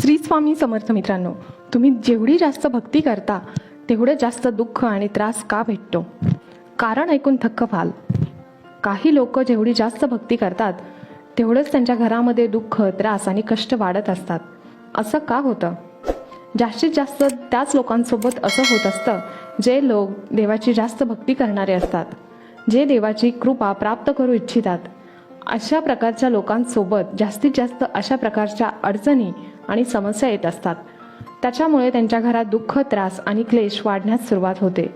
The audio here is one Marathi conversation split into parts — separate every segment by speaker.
Speaker 1: श्री स्वामी समर्थ मित्रांनो तुम्ही जेवढी जास्त भक्ती करता तेवढं जास्त दुःख आणि त्रास का भेटतो? कारण ऐकून थक्क व्हाल. काही लोक जेवढी जास्त भक्ती करतात तेवढंच त्यांच्या घरामध्ये दुःख त्रास आणि कष्ट वाढत असतात. असं का होतं? जास्तीत जास्त त्याच लोकांसोबत असं होत असतं जे लोक देवाची जास्त भक्ती करणारे असतात जे देवाची कृपा प्राप्त करू इच्छितात. अशा प्रकारच्या लोकांसोबत जास्तीत जास्त अशा प्रकारच्या अडचणी आणि समस्या येत असतात. त्याच्यामुळे त्यांच्या घरात दुःख त्रास आणि क्लेश वाढण्यास सुरुवात होते.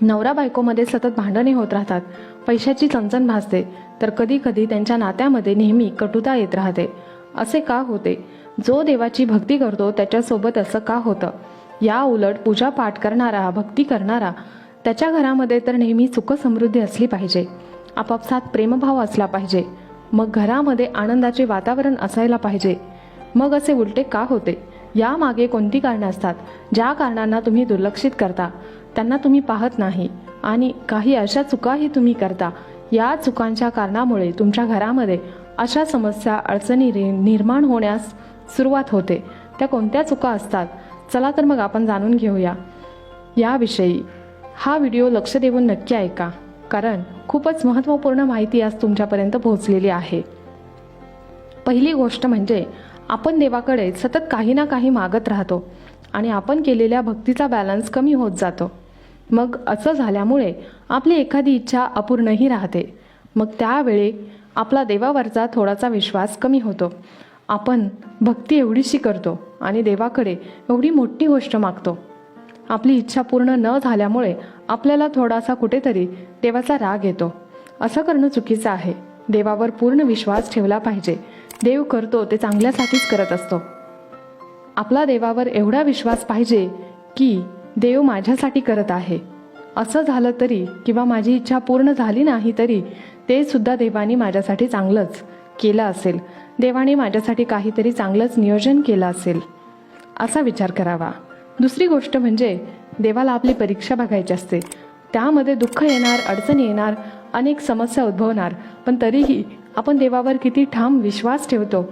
Speaker 1: नवरा बायकोमध्ये सतत भांडणे होत राहतात. पैशाची चणचण भासते. तर कधी कधी त्यांच्या नात्यामध्ये नेहमी कटुता येत राहते. असे का होते? जो देवाची भक्ती करतो त्याच्यासोबत असं का होतं? या उलट पूजा पाठ करणारा भक्ती करणारा त्याच्या घरामध्ये तर नेहमी सुख समृद्धी असली पाहिजे. आपापसात प्रेमभाव असला पाहिजे. मग घरामध्ये आनंदाचे वातावरण असायला पाहिजे. मग असे उलटे का होते? यामागे कोणती कारणे असतात? ज्या कारणांना तुम्ही दुर्लक्षित करता त्यांना तुम्ही पाहत नाही. आणि काही अशा चुकाही तुम्ही करता. या चुकांच्या कारणामुळे तुमच्या घरामध्ये अशा समस्या अडचणी रे- निर्माण होण्यास सुरुवात होते. त्या कोणत्या चुका असतात? चला तर मग आपण जाणून घेऊया. याविषयी हा व्हिडिओ लक्ष देऊन नक्की ऐका. कारण खूपच महत्त्वपूर्ण माहिती आज तुमच्यापर्यंत पोहोचलेली आहे. पहिली गोष्ट म्हणजे आपण देवाकडे सतत काही ना काही मागत राहतो आणि आपण केलेल्या भक्तीचा बॅलन्स कमी होत जातो. मग असं झाल्यामुळे आपली एखादी इच्छा अपूर्णही राहते. मग त्यावेळी आपला देवावरचा थोडासा विश्वास कमी होतो. आपण भक्ती एवढीशी करतो आणि देवाकडे एवढी मोठी गोष्ट मागतो. आपली इच्छा पूर्ण न झाल्यामुळे आपल्याला थोडासा कुठेतरी देवाचा राग येतो. असं करणं चुकीचं आहे. देवावर पूर्ण विश्वास ठेवला पाहिजे. देव करतो ते चांगल्यासाठीच करत असतो. आपला देवावर एवढा विश्वास पाहिजे की देव माझ्यासाठी करत आहे. असं झालं तरी किंवा माझी इच्छा पूर्ण झाली नाही तरी ते सुद्धा देवाने माझ्यासाठी चांगलंच केलं असेल. देवाने माझ्यासाठी काहीतरी चांगलंच नियोजन केलं असेल. असा विचार करावा. दुसरी गोष्ट म्हणजे देवाला आपली परीक्षा बघायची असते. त्यामध्ये दुःख येणार अडचण येणार अनेक समस्या उद्भवणार पण तरीही आपण देवावर किती ठाम विश्वास ठेवतो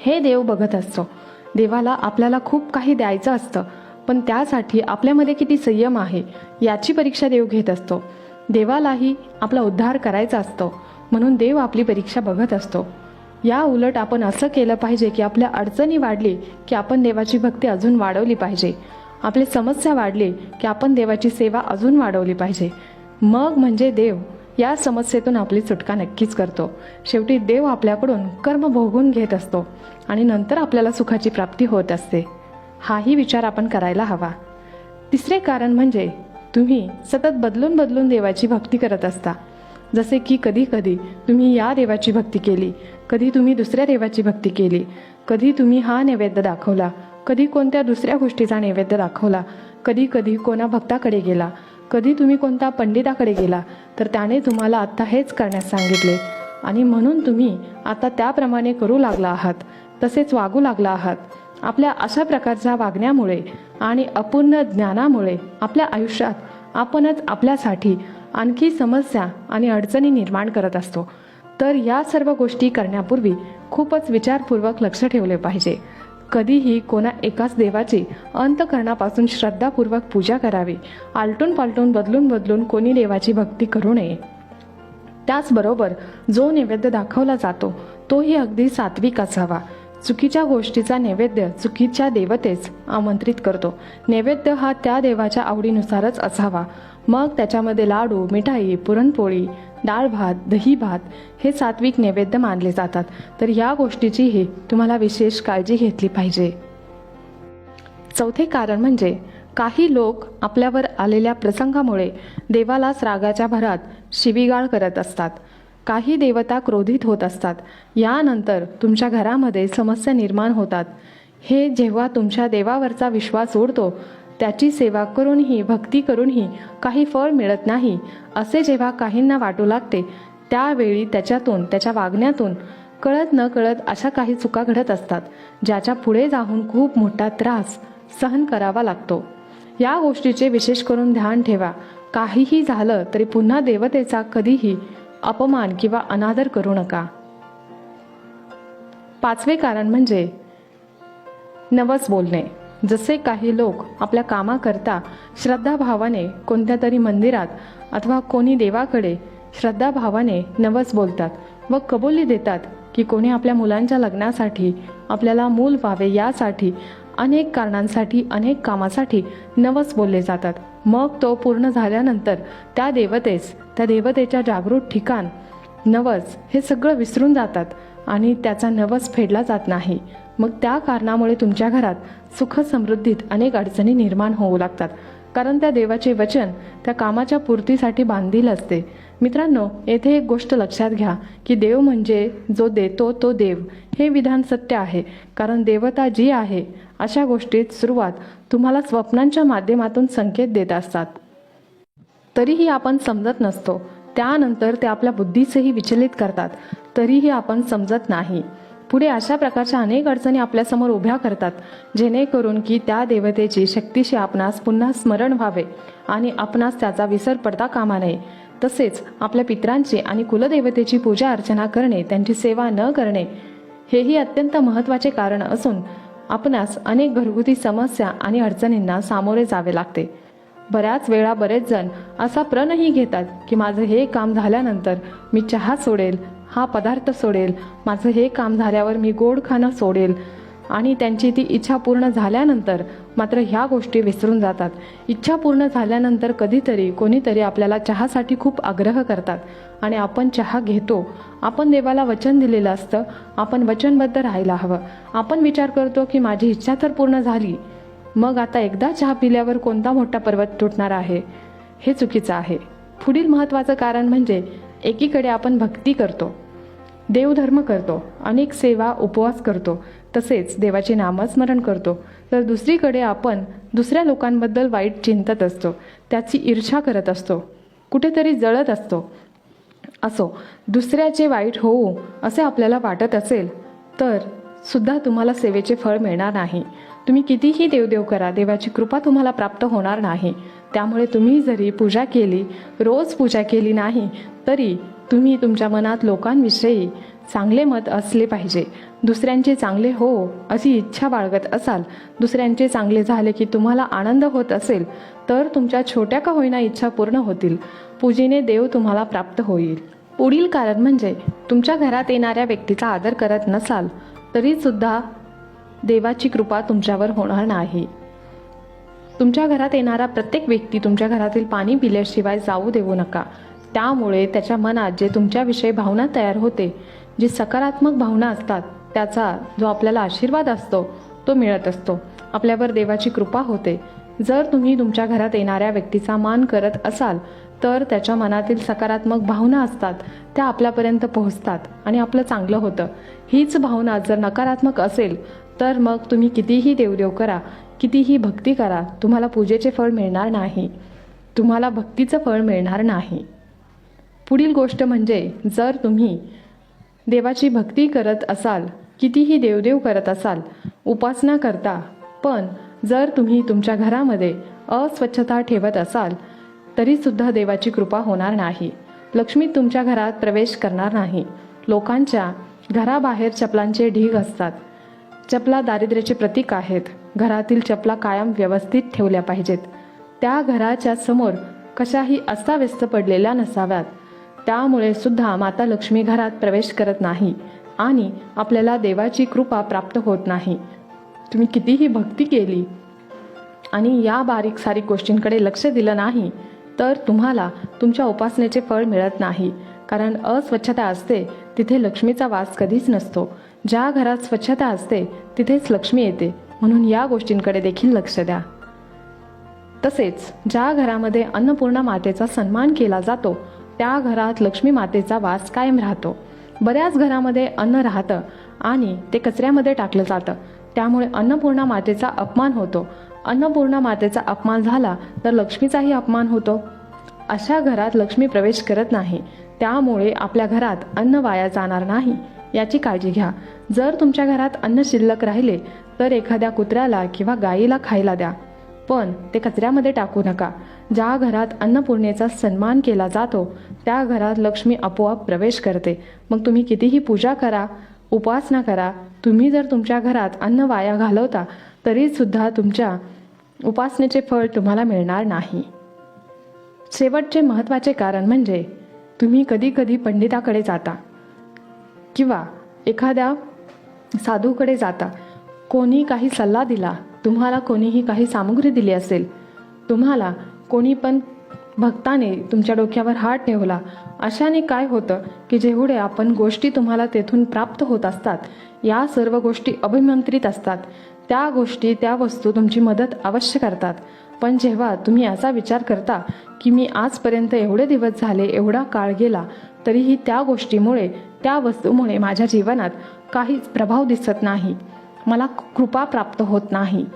Speaker 1: हे देव बघत असतो. देवाला आपल्याला खूप काही द्यायचं असतं पण त्यासाठी आपल्यामध्ये किती संयम आहे याची परीक्षा देव घेत असतो. देवालाही आपला उद्धार करायचा असतो म्हणून देव आपली परीक्षा बघत असतो. या उलट आपण असं केलं पाहिजे की आपल्या अडचणी वाढली की आपण देवाची भक्ती अजून वाढवली पाहिजे. आपली समस्या वाढली की आपण देवाची सेवा अजून वाढवली पाहिजे. मग म्हणजे देव या समस्येतून आपली सुटका नक्कीच करतो. शेवटी देव आपल्याकडून कर्म भोगून घेत असतो आणि नंतर आपल्याला सुखाची प्राप्ती होत असते. हाही विचार आपण करायला हवा. तिसरे कारण म्हणजे तुम्ही सतत बदलून बदलून देवाची भक्ती करत असता. जसे की कधी कधी तुम्ही या देवाची भक्ती केली कधी तुम्ही दुसऱ्या देवाची भक्ती केली कधी तुम्ही हा नैवेद्य दाखवला कधी कोणत्या दुसऱ्या गोष्टीचा नैवेद्य दाखवला कधी कधी कोणा भक्ताकडे गेला कधी तुम्ही कोणत्या पंडिताकडे गेला तर त्याने तुम्हाला आत्ता हेच करण्यास सांगितले. आणि म्हणून तुम्ही आता त्याप्रमाणे करू लागला आहात तसेच वागू लागला आहात. आपल्या अशा प्रकारच्या वागण्यामुळे आणि अपूर्ण ज्ञानामुळे आपल्या आयुष्यात आपणच आपल्यासाठी आणखी समस्या आणि अडचणी निर्माण करत असतो. तर या सर्व गोष्टी करण्यापूर्वी खूपच विचारपूर्वक लक्ष ठेवले पाहिजे. कधीही कोणा एकाच देवाची अंतकरणापासून श्रद्धापूर्वक पूजा करावी. आलटून पालटून बदलून बदलून कोणी देवाची भक्ती करू नये. त्याचबरोबर जो नैवेद्य दाखवला जातो तोही अगदी सात्विक असावा. चुकीच्या गोष्टीचा नैवेद्य चुकीच्या देवतेस आमंत्रित करतो. नैवेद्य हा त्या देवाच्या आवडीनुसारच असावा. मग त्याच्यामध्ये लाडू मिठाई पुरणपोळी डाळ भात दही भात हे सात्विक नैवेद्य मानले जातात. तर या गोष्टीचीही तुम्हाला विशेष काळजी घेतली पाहिजे. चौथे कारण म्हणजे काही लोक आपल्यावर आलेल्या प्रसंगामुळे देवालाच रागाच्या भरात शिवीगाळ करत असतात. काही देवता क्रोधित होत असतात. यानंतर तुमच्या घरामध्ये समस्या निर्माण होतात. हे जेव्हा तुमच्या देवावरचा विश्वास उडतो त्याची सेवा करूनही भक्ती करूनही काही फळ मिळत नाही. असे जेव्हा काहींना वाटू लागते त्यावेळी त्याच्यातून त्याच्या वागण्यातून कळत न कळत अशा काही चुका घडत असतात ज्याच्या पुढे जाऊन खूप मोठा त्रास सहन करावा लागतो. या गोष्टीचे विशेष करून ध्यान ठेवा. काहीही झालं तरी पुन्हा देवतेचा कधीही अपमान किंवा अनादर करू नका. पाचवे कारण म्हणजे नवस बोलणे. जसे काही लोक आपल्या कामाकरता श्रद्धाभावाने कोणत्या तरी मंदिरात अथवा कोणी देवाकडे श्रद्धाभावाने नवस बोलतात व कबुली देतात की कोणी आपल्या मुलांच्या लग्नासाठी आपल्याला मूल व्हावे यासाठी अनेक कारणांसाठी अनेक कामासाठी नवस बोलले जातात. मग तो पूर्ण झाल्यानंतर त्या देवतेस त्या देवतेच्या जागृत ठिकाण नवस हे सगळं विसरून जातात आणि त्याचा नवस फेडला जात नाही. मग त्या कारणामुळे तुमच्या घरात सुख समृद्धीत अनेक अडचणी निर्माण होऊ लागतात. कारण त्या देवाचे वचन त्या कामाच्या पूर्तीसाठी बांधील असते. मित्रांनो येथे एक गोष्ट लक्षात घ्या की देव म्हणजे जो देतो तो देव. हे विधान सत्य आहे. कारण देवता जी आहे अशा गोष्टीत सुरुवात तुम्हाला स्वप्नांच्या माध्यमातून संकेत देत असतात. तरीही आपण समजत नसतो. त्यानंतर ते आपल्या बुद्धीचेही विचलित करतात. तरीही आपण समजत नाही. पुढे अशा प्रकारच्या अनेक अडचणी आपल्यासमोर उभ्या करतात जेणेकरून की त्या देवतेची शक्तीशी आपणास पुन्हा स्मरण व्हावे आणि आपणास त्याचा विसर पडता कामा नये. तसेच आपल्या पित्रांची आणि कुलदेवतेची पूजा अर्चना करणे त्यांची सेवा न करणे हेही अत्यंत महत्त्वाचे कारण असून आपणास अनेक घरगुती समस्या आणि अडचणींना सामोरे जावे लागते. बऱ्याच वेळा बरेच जण असा प्रणही घेतात की माझं हे काम झाल्यानंतर मी चहा सोडेल हा पदार्थ सोडेल. माझं हे काम झाल्यावर मी गोड खाणं सोडेल. आणि त्यांची ती इच्छा पूर्ण झाल्यानंतर मात्र ह्या गोष्टी विसरून जातात. इच्छा पूर्ण झाल्यानंतर कधीतरी कोणीतरी आपल्याला चहासाठी खूप आग्रह करतात. आणि आपण चहा घेतो. आपण देवाला वचन दिलेलं असतं. आपण वचनबद्ध राहायला हवं. आपण विचार करतो की माझी इच्छा तर पूर्ण झाली. मग आता एकदा चहा पिल्यावर कोणता मोठा पर्वत तुटणार आहे? हे चुकीचं आहे. पुढील महत्त्वाचं कारण म्हणजे एकीकडे आपण भक्ती करतो. देवधर्म करतो अनेक सेवा उपवास करतो तसेच देवाचे नामस्मरण करतो. तर दुसरीकडे आपण दुसऱ्या लोकांबद्दल वाईट चिंतत असतो त्याची ईर्षा करत असतो कुठेतरी जळत असतो. असो दुसऱ्याचे वाईट होऊ असे आपल्याला वाटत असेल तर सुद्धा तुम्हाला सेवेचे फळ मिळणार नाही. तुम्ही कितीही देवदेव करा देवाची कृपा तुम्हाला प्राप्त होणार नाही. त्यामुळे तुम्ही जरी पूजा केली रोज पूजा केली नाही तरी तुम्ही तुमच्या मनात लोकांविषयी चांगले मत असले पाहिजे. दुसऱ्यांचे चांगले हो अशी इच्छा बाळगत असाल. दुसऱ्यांचे चांगले झाले की तुम्हाला आनंद होत असेल तर तुमच्या छोट्या का होईना इच्छा पूर्ण होतील. पूजेने देव तुम्हाला प्राप्त होईल. पुढील कारण म्हणजे तुमच्या घरात येणाऱ्या व्यक्तीचा आदर करत नसाल तरीसुद्धा देवाची कृपा तुमच्यावर होणार नाही. तुमच्या घरात येणारा प्रत्येक व्यक्ती तुमच्या घरातील पाणी पिल्याशिवाय जाऊ देऊ नका. त्यामुळे त्याच्या मनात जे तुमच्याविषयी भावना तयार होते जी सकारात्मक भावना असतात त्याचा जो आपल्याला आशीर्वाद असतो तो मिळत असतो. आपल्यावर देवाची कृपा होते. जर तुम्ही तुमच्या घरात येणाऱ्या व्यक्तीचा मान करत असाल तर त्याच्या मनातील सकारात्मक भावना असतात त्या आपल्यापर्यंत पोहोचतात आणि आपलं चांगलं होतं. हीच भावना जर नकारात्मक असेल तर मग तुम्ही कितीही देवदेव करा कितीही भक्ती करा तुम्हाला पूजेचे फळ मिळणार नाही. तुम्हाला भक्तीचं फळ मिळणार नाही. पुढील गोष्ट म्हणजे जर तुम्ही देवाची भक्ती करत असाल कितीही देवदेव करत असाल उपासना करता पण जर तुम्ही तुमच्या घरामध्ये अस्वच्छता ठेवत असाल तरीसुद्धा देवाची कृपा होणार नाही. लक्ष्मी तुमच्या घरात प्रवेश करणार नाही. लोकांच्या घराबाहेर चपलांचे ढीग असतात. चपला दारिद्र्याचे प्रतीक आहेत. घरातील चपला कायम व्यवस्थित ठेवल्या पाहिजेत. त्या घराच्या समोर कशाही अस्ताव्यस्त पडलेल्या नसाव्यात. त्यामुळे सुद्धा माता लक्ष्मी घरात प्रवेश करत नाही आणि आपल्याला देवाची कृपा प्राप्त होत नाही. तुम्ही कितीही भक्ती केली आणि या बारीक सारीक गोष्टींकडे लक्ष दिलं नाही तर तुम्हाला तुमच्या उपासनेचे फळ मिळत नाही. कारण अस्वच्छता असते तिथे लक्ष्मीचा वास कधीच नसतो. ज्या घरात स्वच्छता असते तिथेच लक्ष्मी येते. म्हणून या गोष्टींकडे देखील लक्ष द्या. तसेच ज्या घरामध्ये अन्नपूर्णा मातेचा सन्मान केला जातो त्या घरात लक्ष्मी मातेचा वास कायम राहतो. बऱ्याच घरामध्ये अन्न राहतं आणि ते कचऱ्यामध्ये टाकलं जातं. त्यामुळे अन्नपूर्णा मातेचा अपमान होतो. अन्नपूर्णा मातेचा अपमान झाला तर लक्ष्मीचाही अपमान होतो. अशा घरात लक्ष्मी प्रवेश करत नाही. त्यामुळे आपल्या घरात अन्न वाया जाणार नाही. याची काळजी घ्या. जर तुमच्या घरात अन्न शिल्लक राहिले तर एखाद्या कुत्र्याला किंवा गायीला खायला द्या. पण ते कचऱ्यामध्ये टाकू नका. ज्या घरात अन्नपूर्णेचा सन्मान केला जातो त्या घरात लक्ष्मी आपोआप प्रवेश करते. मग तुम्ही कितीही पूजा करा उपासना करा तुम्ही जर तुमच्या घरात अन्न वाया घालवता तरीसुद्धा तुमच्या उपासनेचे फळ तुम्हाला मिळणार नाही. शेवटचे महत्त्वाचे कारण म्हणजे तुम्ही कधी कधी पंडिताकडे जाता किंवा एखाद्या साधूकडे जाता. कोणी काही सल्ला दिला तुम्हाला कोणीही काही सामुग्री दिली असेल तुम्हाला कोणी पण भक्ताने तुमच्या डोक्यावर हात ठेवला अशाने काय होतं की जेवढे आपण गोष्टी तुम्हाला तेथून प्राप्त होत असतात या सर्व गोष्टी अभिमंत्रित असतात. त्या गोष्टी त्या वस्तू तुमची मदत अवश्य करतात. पण जेव्हा तुम्ही असा विचार करता की मी आजपर्यंत एवढे दिवस झाले एवढा काळ गेला तरीही त्या गोष्टीमुळे त्या वस्तूमुळे माझ्या जीवनात काहीच प्रभाव दिसत नाही. मला कृपा प्राप्त होत नाही.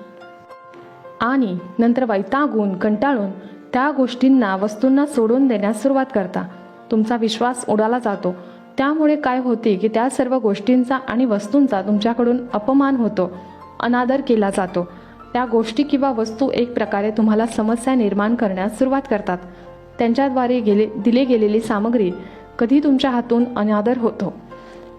Speaker 1: आणि नंतर वैतागून कंटाळून त्या गोष्टींना वस्तूंना सोडून देण्यास सुरुवात करता. तुमचा विश्वास उडाला जातो. त्यामुळे काय होते की त्या सर्व गोष्टींचा आणि वस्तूंचा तुमच्याकडून अपमान होतो. अनादर केला जातो. त्या गोष्टी किंवा वस्तू एक प्रकारे तुम्हाला समस्या निर्माण करण्यास सुरुवात करतात. त्यांच्याद्वारे गेले दिले गेलेली सामग्री कधी तुमच्या हातून अनादर होतो.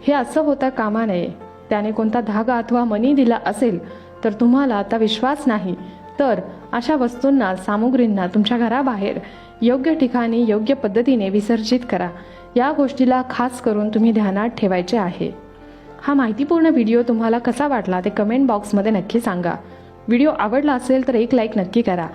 Speaker 1: हे असं होता कामा नये. त्याने कोणता धागा अथवा मनी दिला असेल तर तुम्हाला आता विश्वास नाही. तर अशा वस्तूंना सामुग्रींना तुमच्या घराबाहेर योग्य ठिकाणी योग्य पद्धतीने विसर्जित करा. या गोष्टीला खास करून तुम्ही ध्यानात ठेवायचे आहे. हा माहितीपूर्ण व्हिडिओ तुम्हाला कसा वाटला ते कमेंट बॉक्समध्ये नक्की सांगा. व्हिडिओ आवडला असेल तर एक लाईक नक्की करा.